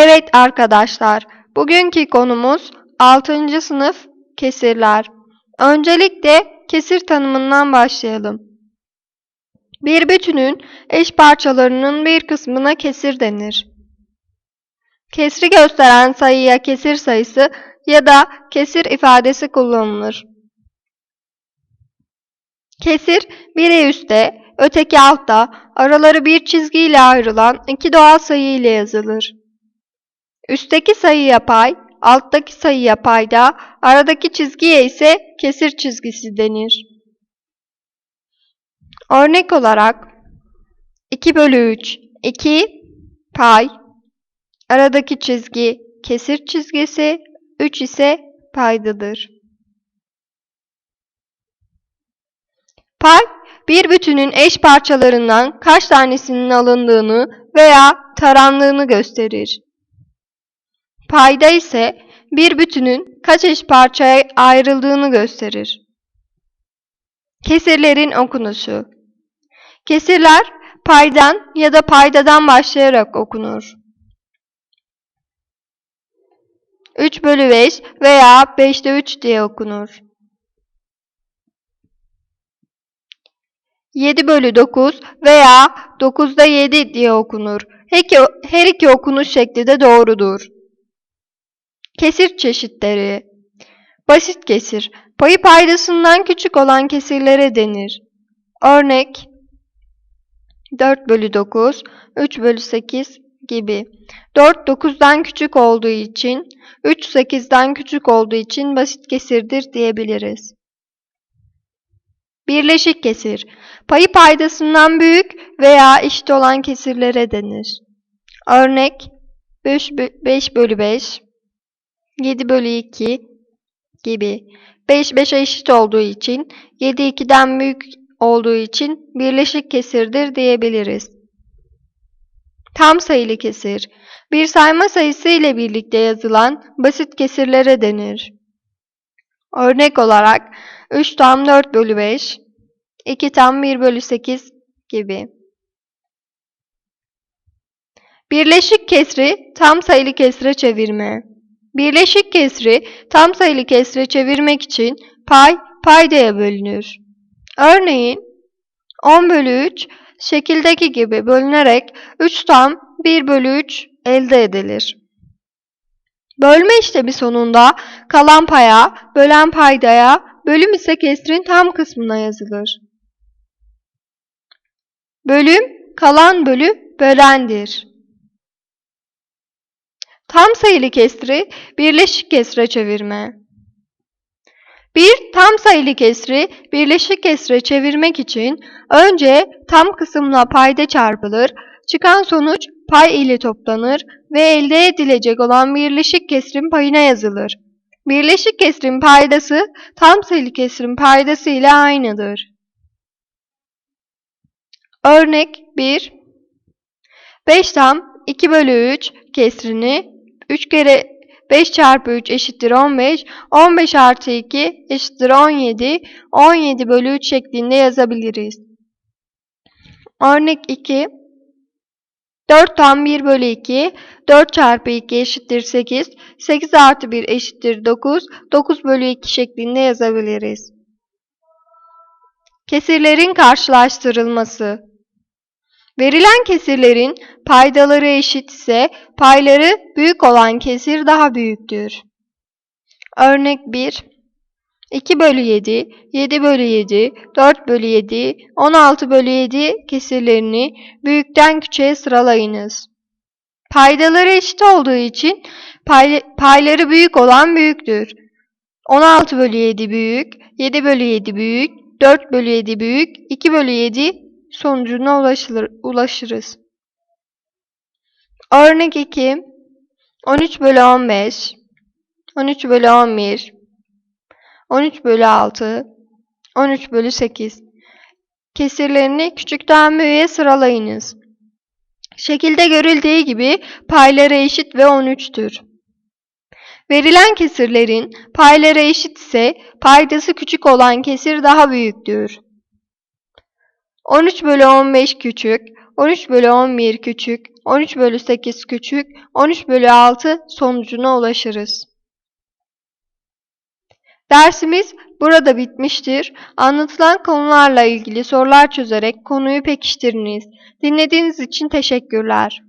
Evet arkadaşlar, bugünkü konumuz 6. sınıf kesirler. Öncelikle kesir tanımından başlayalım. Bir bütünün eş parçalarının bir kısmına kesir denir. Kesri gösteren sayıya kesir sayısı ya da kesir ifadesi kullanılır. Kesir biri üstte, öteki altta, araları bir çizgiyle ayrılan iki doğal sayı ile yazılır. Üstteki sayıya pay, alttaki sayıya payda, aradaki çizgiye ise kesir çizgisi denir. Örnek olarak 2 bölü 3, 2 pay, aradaki çizgi kesir çizgisi, 3 ise paydadır. Pay, bir bütünün eş parçalarından kaç tanesinin alındığını veya tarandığını gösterir. Payda ise bir bütünün kaç eş parçaya ayrıldığını gösterir. Kesirlerin okunuşu Kesirler paydan ya da paydadan başlayarak okunur. 3 bölü 5 veya 5'te 3 diye okunur. 7 bölü 9 veya 9'da 7 diye okunur. Her iki okunuş şekli de doğrudur. Kesir çeşitleri Basit kesir, payı paydasından küçük olan kesirlere denir. Örnek 4 bölü 9, 3 bölü 8 gibi. 4 9'dan küçük olduğu için, 3 8'den küçük olduğu için basit kesirdir diyebiliriz. Birleşik kesir, payı paydasından büyük veya eşit olan kesirlere denir. Örnek 5 bölü 5, 7 bölü 2 gibi. 5 5'e eşit olduğu için, 7 2'den büyük olduğu için birleşik kesirdir diyebiliriz. Tam sayılı kesir, bir sayma sayısı ile birlikte yazılan basit kesirlere denir. Örnek olarak 3 tam 4 bölü 5, 2 tam 1 bölü 8 gibi. Birleşik kesri tam sayılı kesre çevirme. Birleşik kesri tam sayılı kesre çevirmek için pay paydaya bölünür. Örneğin 10 bölü 3 şekildeki gibi bölünerek 3 tam 1 bölü 3 elde edilir. Bölme işlemi sonunda kalan paya, bölen paydaya, bölüm ise kesrin tam kısmına yazılır. Bölüm, kalan bölü, bölendir. Tam sayılı kesri birleşik kesre çevirme. Bir tam sayılı kesri birleşik kesre çevirmek için önce tam kısımla payda çarpılır, çıkan sonuç pay ile toplanır ve elde edilecek olan birleşik kesrin payına yazılır. Birleşik kesrin paydası tam sayılı kesrin paydası ile aynıdır. Örnek 1 5 tam 2 bölü 3 kesrini 3 kere 5 çarpı 3 eşittir 15. 15 artı 2 eşittir 17. 17 bölü 3 şeklinde yazabiliriz. Örnek 2. 4 tam 1 bölü 2. 4 çarpı 2 eşittir 8. 8 artı 1 eşittir 9. 9 bölü 2 şeklinde yazabiliriz. Kesirlerin karşılaştırılması Verilen kesirlerin paydaları eşit ise payları büyük olan kesir daha büyüktür. Örnek 1 2 bölü 7, 7 bölü 7, 4 bölü 7, 16 bölü 7 kesirlerini büyükten küçüğe sıralayınız. Paydaları eşit olduğu için pay, payları büyük olan büyüktür. 16 bölü 7 büyük, 7 bölü 7 büyük, 4 bölü 7 büyük, 2 bölü 7 sonucuna ulaşılır, ulaşırız. Örnek 2 13 bölü 15 13 bölü 11 13 bölü 6 13 bölü 8 Kesirlerini küçükten büyüğe sıralayınız. Şekilde görüldüğü gibi payları eşit ve 13'tür. Verilen kesirlerin payları eşit ise paydası küçük olan kesir daha büyüktür. 13 bölü 15 küçük, 13 bölü 11 küçük, 13 bölü 8 küçük, 13 bölü 6 sonucuna ulaşırız. Dersimiz burada bitmiştir. Anlatılan konularla ilgili sorular çözerek konuyu pekiştiriniz. Dinlediğiniz için teşekkürler.